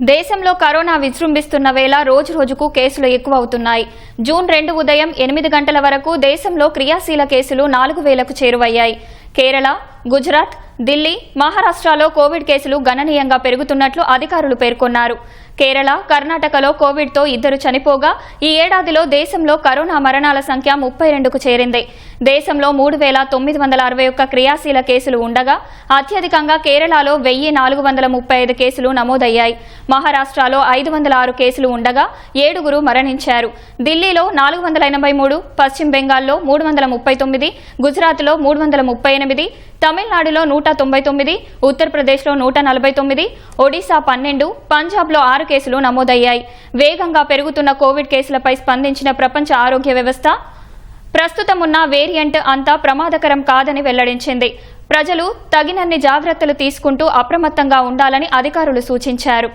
దేశంలో కరోనా విజృంభిస్తున్న వేళ రోజు రోజుకు కేసులు ఎక్కువ అవుతున్నాయి జూన్ రెండు ఉదయం ఎనిమిది గంటల వరకు దేశంలో క్రియాశీల కేసులు నాలుగు వేలకు చేరువయ్యాయి. కేరళ గుజరాత్ ఢిల్లీ మహారాష్ట్రలో కోవిడ్ కేసులు గణనీయంగా పెరుగుతున్నట్లు అధికారులు పేర్కొన్నారు. కేరళ కర్ణాటకలో కోవిడ్తో ఇద్దరు చనిపోగా ఈ ఏడాదిలో దేశంలో కరోనా మరణాల సంఖ్య ముప్పై రెండుకు చేరింది. దేశంలో మూడు వేల తొమ్మిది వందల అరవై ఒక్క క్రియాశీల కేసులు ఉండగా అత్యధికంగా కేరళలో వెయ్యి నాలుగు వందల ముప్పై ఐదు కేసులు నమోదయ్యాయి. మహారాష్ట్రలో ఐదు వందల ఆరు కేసులు ఉండగా ఏడుగురు మరణించారు. ఢిల్లీలో నాలుగు వందల ఎనభై మూడు పశ్చిమ బెంగాల్లో మూడు వందల ముప్పై తొమ్మిది గుజరాత్లో మూడు వందల ముప్పై ఎనిమిది తమిళనాడులో నూట తొంభై తొమ్మిది ఉత్తరప్రదేశ్లో నూట నలభై తొమ్మిది ఒడిశా పన్నెండు పంజాబ్లో ఆరు కేసులు నమోదయ్యాయి. వేగంగా పెరుగుతున్న కోవిడ్ కేసులపై స్పందించిన ప్రపంచ ఆరోగ్య వ్యవస్థ ప్రస్తుతం ఉన్న వేరియంట్ అంతా ప్రమాదకరం కాదని వెల్లడించింది. ప్రజలు తగినన్ని జాగ్రత్తలు తీసుకుంటూ అప్రమత్తంగా ఉండాలని అధికారులు సూచించారు.